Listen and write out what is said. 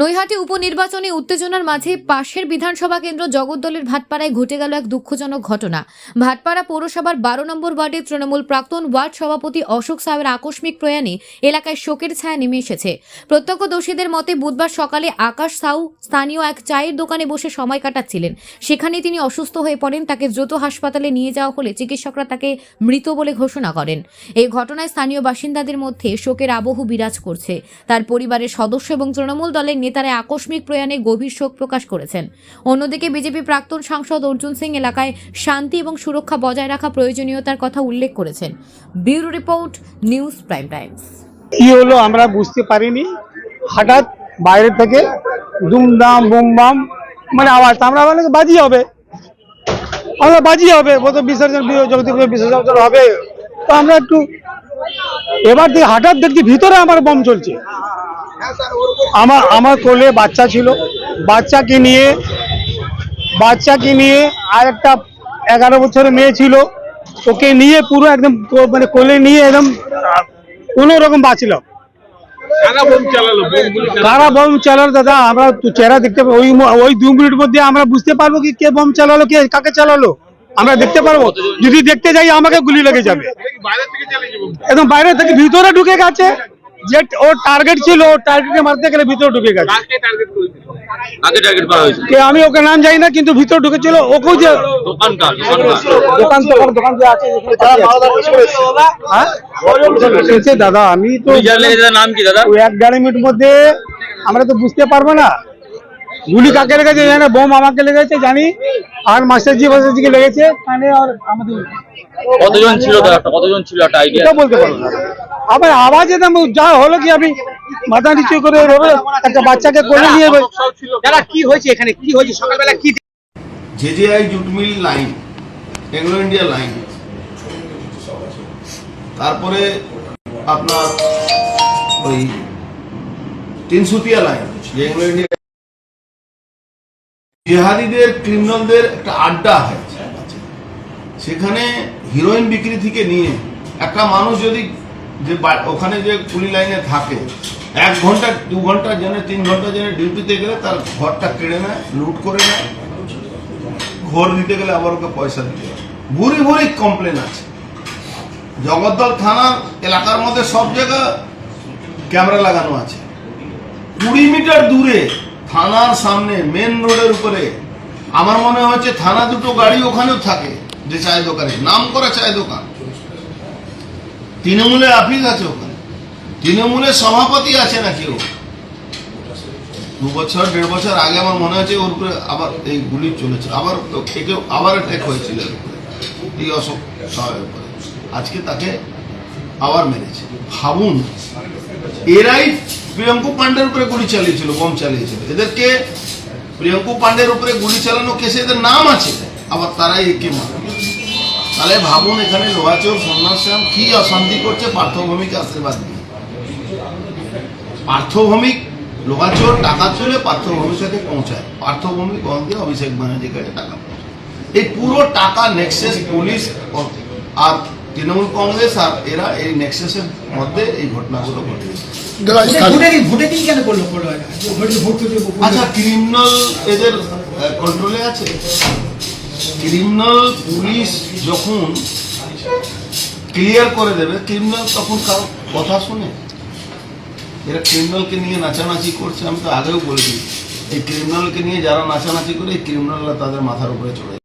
নৈহাটি উপনির্বাচনে উত্তেজনার মাঝে পাশের বিধানসভা কেন্দ্র জগদ্দলের ভাটপাড়ায় ঘটে গেল এক দুঃখজনক ঘটনা। ভাটপাড়া পৌরসভার বারো নম্বর ওয়ার্ডের তৃণমূল প্রাক্তন ওয়ার্ড সভাপতি অশোক সাহের আকস্মিক প্রয়াণে এলাকায় শোকের ছায়া নেমে এসেছে। প্রত্যক্ষদর্শীদের মতে, বুধবার সকালে আকাশ সাউ স্থানীয় এক চায়ের দোকানে বসে সময় কাটাচ্ছিলেন। সেখানে তিনি অসুস্থ হয়ে পড়েন, তাকে দ্রুত হাসপাতালে নিয়ে যাওয়া হলে চিকিৎসকরা তাকে মৃত বলে ঘোষণা করেন। এই ঘটনায় স্থানীয় বাসিন্দাদের মধ্যে শোকের আবহ বিরাজ করছে। তার পরিবারের সদস্য এবং তৃণমূল দলের নেতারা আকস্মিক প্রয়াণে গভীর শোক প্রকাশ করেছেন। অন্যদিকে বিজেপি প্রাক্তন সাংসদ অর্জুন সিং এলাকায় শান্তি এবং সুরক্ষা বজায় রাখা প্রয়োজনীয়তার কথা উল্লেখ করেছেন। Bureau report, news prime times. কি হলো আমরা বুঝতে পারিনি। হঠাৎ বাইরে থেকে দুমদাম, বুমবাম মানে আওয়াজ আমরা বলে বাজি হবে। আমরা বাজি হবে বোধ বিসর্জন জগদীপ বিসর্জন হবে। তো আমরা একটু এবার থেকে হঠাৎ দেখছি ভিতরে আমার বম চলছে। আমার আমার কোলে বাচ্চা ছিল। বাচ্চাকে নিয়ে বাচ্চাকে নিয়ে আর একটা এগারো বছরের মেয়ে ছিল। ওকে নিয়ে পুরো একদম মানে কোলে নিয়ে একদম কোনো রকম বাঁচলাম। কারা বোম চালালো? দাদা? আমরা চেহারা দেখতে ওই ওই দু মিনিট মধ্যে আমরা বুঝতে পারব কি কে বম চালালো কে কাকে চালালো? আমরা দেখতে পারব। যদি দেখতে যাই আমাকে গুলি লেগে যাবে। একদম বাইরে থেকে ভিতরে ঢুকে গেছে। যে ওর টার্গেট ছিল ওর টার্গেটে মারতে গেলে ভিতরে ঢুকে গেছে। টার্গেট করা হয়েছে কে আমি ওকে নাম জানি না কিন্তু ভিতরে ঢুকেছিল ওকেও যে দোকানকার দোকানকার দোকান দোকান যে আছে হ্যাঁ? দাদা আমি তো নাম কি দাদা? এক দেড় মিনিট মধ্যে আমরা তো বুঝতে পারব না। গুলি কাকে লেগেছে জানি না বোম আমাকে লেগেছে জানি আর মাস্টারজি মাস্টারজিকে লেগেছে মানে আর আমাদের কতজন ছিল দাদা? কতজন ছিল একটা আইডিয়া বলতে পারব না। আবার আওয়াজ তো যা হলো কি আমি মাথা নিচু করে একটা বাচ্চাকে কোলে নিয়ে দাদা কি হয়েছে এখানে? কি হয়েছে? সকালবেলা কি JJI jute mill line Anglo India line. তারপরে আপনার ওই তিনসুতিয়া লাইন যে এংলো ইন্ডিয়া জেহাদিদের ক্রিমিনালদের একটা আড্ডা হয়। সেখানে হিরোইন বিক্রি থেকে নিয়ে একটা মানুষ যদি যে ওখানে যে কুলি লাইনে থাকে, এক ঘণ্টা, দু ঘণ্টা জেনে, তিন ঘণ্টা জেনে ডিউটিতে গেলে তার ঘরটা কেড়ে নেয়, লুট করে নেয়, ঘর দিতে গেলে আবার ওকে পয়সা দিতে ভুরি ভুরি কমপ্লেন আছে। জগদ্দল থানার এলাকার মধ্যে সব জায়গা ক্যামেরা লাগানো আছে। কুড়ি মিটার দূরে থানার সামনে মেন রোডের উপরে, আমার মনে হচ্ছে থানা দুটো গাড়ি ওখানেও থাকে, যে চায় দোকানে। নাম করা চায় দোকান। তৃণমূলের আফিস আছে ওখানে। তৃণমূলের সভাপতি আছে না কেউ দু বছর, দেড় বছর আগে আমার মনে হচ্ছে ওর উপরে আবার এই গুলি চলেছে। আবার একে আবার অ্যাটাক হয়েছিল এই সাহের উপরে। আজকে তাকে আবার মেরেছে। ভাবুন, এরাই প্রিয়ঙ্কু পান্ডের উপরে গুলি চালিয়েছিল, বোম চালিয়েছিল। এদেরকে প্রিয়ঙ্কু পাণ্ডের উপরে গুলি চালানো কেসে এদের নাম আছে। আবার তারাই একে মারে তাহলে ভাবুন এখানে লোহাচোর সন্ন্যাসাম কি অশান্তি করছে? পার্থভূমিকে আশীর্বাদ দিয়ে। পার্থভূমিক লোহাচোর টাকা চলে পার্থভূমির সাথে পৌঁছায়। পার্থভূমিক কখন দিয়ে অভিষেক ব্যানার্জির কাছে টাকা এই পুরো টাকা নেক্সেস পুলিশ আর তৃণমূল কংগ্রেস আর এরা এই নেক্সেসের মধ্যে এই ঘটনাগুলো ঘটে। আচ্ছা ক্রিমিনাল এদের কন্ট্রোলে আছে? ক্রিমিনাল পুলিশ যখন ক্লিয়ার করে দেবে, ক্রিমিনাল তখন কারও কথা শুনে এরা ক্রিমিনালকে নিয়ে নাচানাচি করছে, আমি তো আগেও বলেছি, এই ক্রিমিনালকে নিয়ে যারা নাচানাচি করে, এই ক্রিমিনালরা তাদের মাথার উপরে চড়ে।